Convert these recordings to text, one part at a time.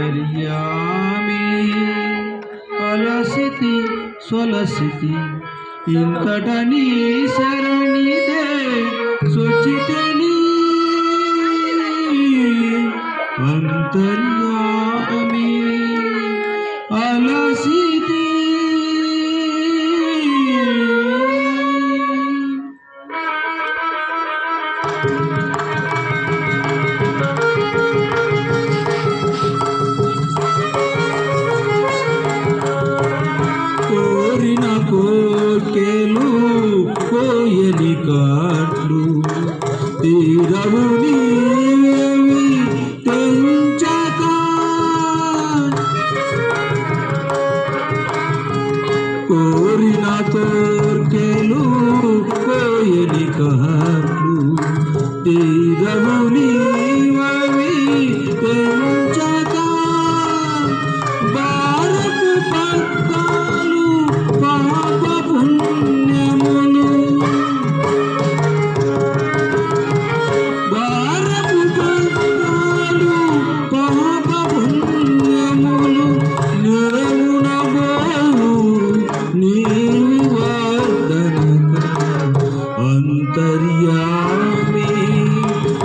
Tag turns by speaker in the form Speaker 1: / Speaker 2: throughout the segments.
Speaker 1: అంతర్యామి అలసితి స్వలసితి ఇంతట నీ శరణిదే శుచితని తీరవు నీవి తెంచక కోరిన కోర్కెలు కోయని కాట్లు అంతర్యామి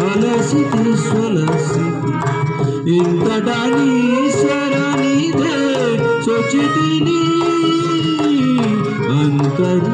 Speaker 1: అలసితి స్వలసితి ఇంతటా నీశ్వరనిదే శుచితిని అంతర్యామి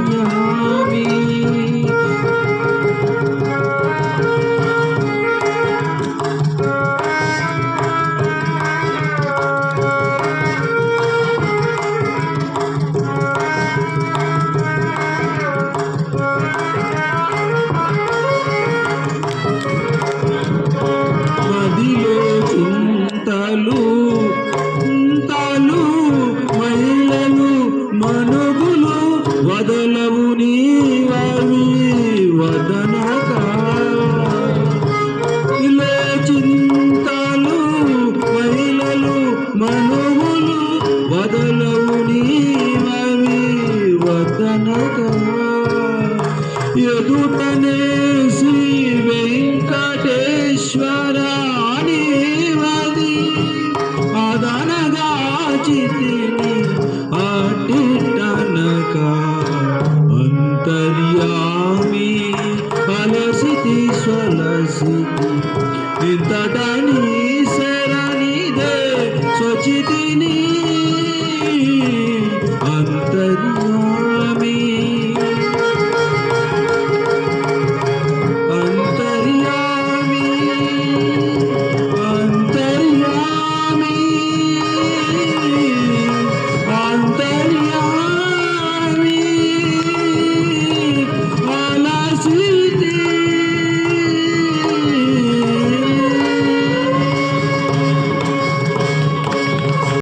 Speaker 1: నీవవి వదనక ఇలా చింతలు మహిళలు మనుగులు వదలవు నీవవి వదనక ఎదుటనే శ్రీ సచితిని అంతర్య